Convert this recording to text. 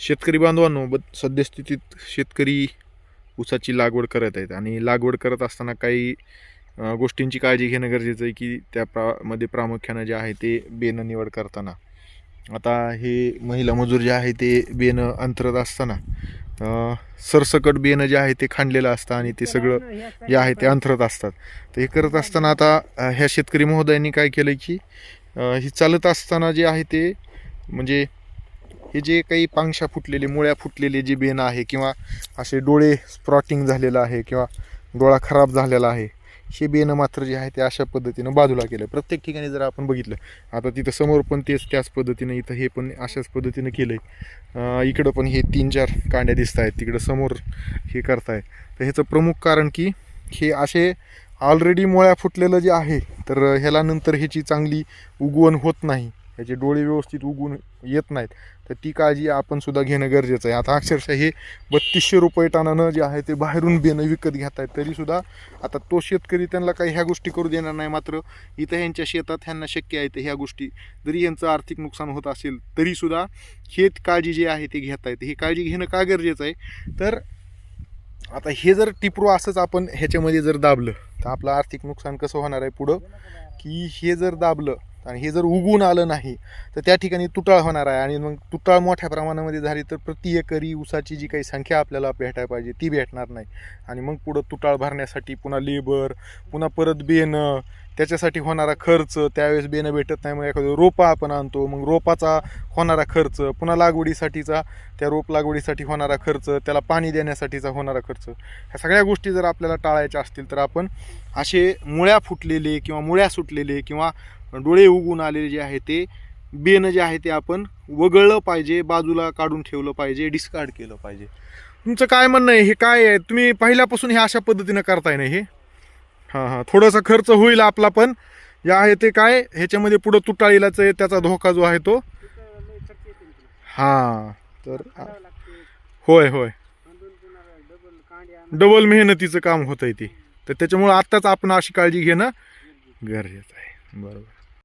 शेतकरी बांधवांनो ब सद्यस्थितीत शेतकरी ऊसाची लागवड करत आहेत आणि लागवड करत असताना काही गोष्टींची काळजी घेणं गरजेचं आहे की त्या प्रा मध्ये प्रामुख्यानं जे आहे ते बेनं निवड करताना. आता हे महिला मजूर जे आहे ते बेनं अंतरत असताना सरसकट बेनं जे आहे ते खांडलेलं असतं आणि ते सगळं जे आहे ते अंतरत असतात. तर हे करत असताना आता ह्या शेतकरी महोदयांनी काय केलं की ही चालत असताना जे आहे ते म्हणजे हे जे काही पांगशा फुटलेले मुळ्या फुटलेले जे बेन आहे किंवा असे डोळे स्प्रॉटिंग झालेलं आहे किंवा डोळा खराब झालेला आहे हे बेनं मात्र जे आहे ते अशा पद्धतीनं बाजूला केलं प्रत्येक ठिकाणी जर आपण बघितलं आता तिथं समोर पण तेच त्याच पद्धतीनं इथं हे पण अशाच पद्धतीनं केलं आहे इकडं पण हे तीन चार कांड्या दिसत आहेत तिकडं समोर हे करताय. तर ह्याचं प्रमुख कारण की हे असे ऑलरेडी मुळ्या फुटलेलं जे आहे तर ह्याला नंतर ह्याची चांगली उगवण होत नाही. ह्याचे डोळे व्यवस्थित उगून येत नाहीत. तर ती काळजी आपण सुद्धा घेणं गरजेचं आहे. आता अक्षरशः हे बत्तीसशे रुपये टनानं जे आहे ते बाहेरून बेणं विकत घेत आहेत. तरीसुद्धा आता तो शेतकरी त्यांना काही ह्या गोष्टी करू देणार नाही. मात्र इथं ह्यांच्या शेतात ह्यांना शक्य आहे तर ह्या गोष्टी. जरी यांचं आर्थिक नुकसान होत असेल तरीसुद्धा हे काळजी जी आहे ते घेत आहेत. ही काळजी घेणं का गरजेचं आहे? तर आता हे जर टिपरू असंच आपण ह्याच्यामध्ये जर दाबलं तर आपलं आर्थिक नुकसान कसं होणार आहे पुढं? की हे जर दाबलं आणि हे जर उगून आलं नाही तर त्या ठिकाणी तुटाळ होणार आहे. आणि मग तुटाळ मोठ्या प्रमाणामध्ये झाली तर प्रति एकरी ऊसाची जी काही संख्या आपल्याला भेटायला पाहिजे ती भेटणार नाही. आणि मग पुढं तुटाळ भरण्यासाठी पुन्हा लेबर पुन्हा परत बेनं त्याच्यासाठी होणारा खर्च त्यावेळेस बेनं भेटत नाही. मग एखादं रोपा आपण आणतो मग रोपाचा होणारा खर्च पुन्हा लागवडीसाठीचा त्या रोप लागवडीसाठी होणारा खर्च त्याला पाणी देण्यासाठीचा होणारा खर्च. ह्या सगळ्या गोष्टी जर आपल्याला टाळायच्या असतील तर आपण असे मुळ्या फुटलेले किंवा मुळ्या सुटलेले किंवा डोळे उगून आलेले जे आहे ते बेनं जे आहे ते आपण वगळलं पाहिजे बाजूला काढून ठेवलं पाहिजे डिस्कार्ड केलं पाहिजे. तुमचं काय म्हणणं आहे? हे काय आहे? तुम्ही पहिल्यापासून हे अशा पद्धतीनं करताय ना हे? हां हां. थोडासा खर्च होईल आपला पण. जे आहे ते काय? ह्याच्यामध्ये पुढं तुटाळीलाच आहे त्याचा धोका जो आहे तो. हां. तर होय होय. डबल मेहनतीचं काम होत आहे ते. तर त्याच्यामुळं आत्ताच आपण अशी काळजी घेणं गरजेचं आहे. बरोबर.